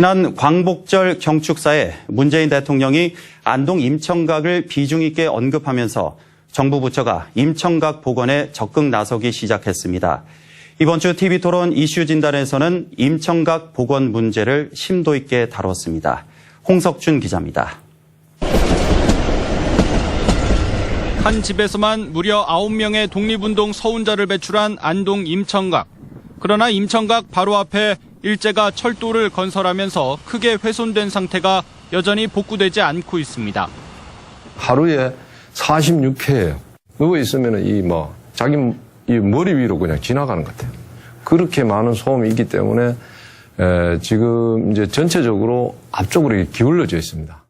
지난 광복절 경축사에 문재인 대통령이 안동 임청각을 비중 있게 언급하면서 정부 부처가 임청각 복원에 적극 나서기 시작했습니다. 이번 주 TV토론 이슈 진단에서는 임청각 복원 문제를 심도 있게 다뤘습니다. 홍석준 기자입니다. 한 집에서만 무려 9명의 독립운동 서운자를 배출한 안동 임청각. 그러나 임청각 바로 앞에 일제가 철도를 건설하면서 크게 훼손된 상태가 여전히 복구되지 않고 있습니다. 하루에 46회예요. 누워 있으면 이 뭐 자기 이 머리 위로 그냥 지나가는 것 같아요. 그렇게 많은 소음이 있기 때문에 에, 지금 이제 전체적으로 앞쪽으로 기울어져 있습니다.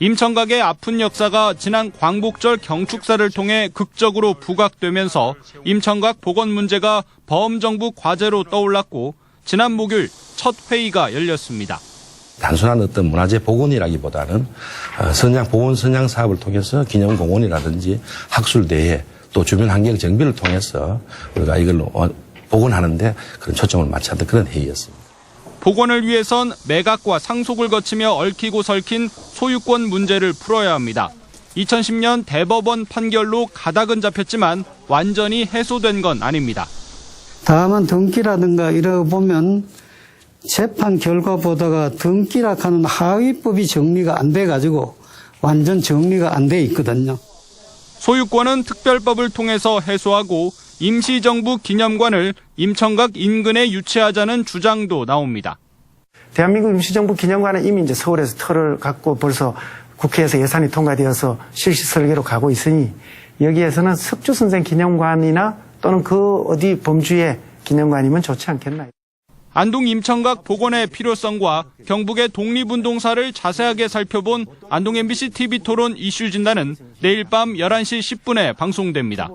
임청각의 아픈 역사가 지난 광복절 경축사를 통해 극적으로 부각되면서 임청각 복원 문제가 범정부 과제로 떠올랐고 지난 목요일 첫 회의가 열렸습니다. 단순한 어떤 문화재 복원이라기보다는 어, 선양 복원 선양 사업을 통해서 기념 공원이라든지 학술 대회 또 주변 환경 정비를 통해서 우리가 이걸 어, 복원하는데 그런 초점을 맞췄던 그런 회의였습니다. 복원을 위해선 매각과 상속을 거치며 얽히고 설킨 소유권 문제를 풀어야 합니다. 2010년 대법원 판결로 가닥은 잡혔지만 완전히 해소된 건 아닙니다. 다만 등기라든가 이러 보면 재판 결과 보다가 등기락 하는 하위법이 정리가 안 돼 가지고 완전 정리가 안 돼 있거든요. 소유권은 특별법을 통해서 해소하고 임시정부 기념관을 임청각 인근에 유치하자는 주장도 나옵니다. 대한민국 임시정부 기념관은 이미 이제 서울에서 터를 갖고 벌써 국회에서 예산이 통과되어서 실시 설계로 가고 있으니 여기에서는 석주 선생 기념관이나 또는 그 어디 범주의 기념관이면 좋지 않겠나. 안동 임청각 복원의 필요성과 경북의 독립운동사를 자세하게 살펴본 안동 MBC TV 토론 이슈 진단은 내일 밤 11시 10분에 방송됩니다.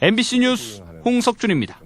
MBC 뉴스 홍석준입니다.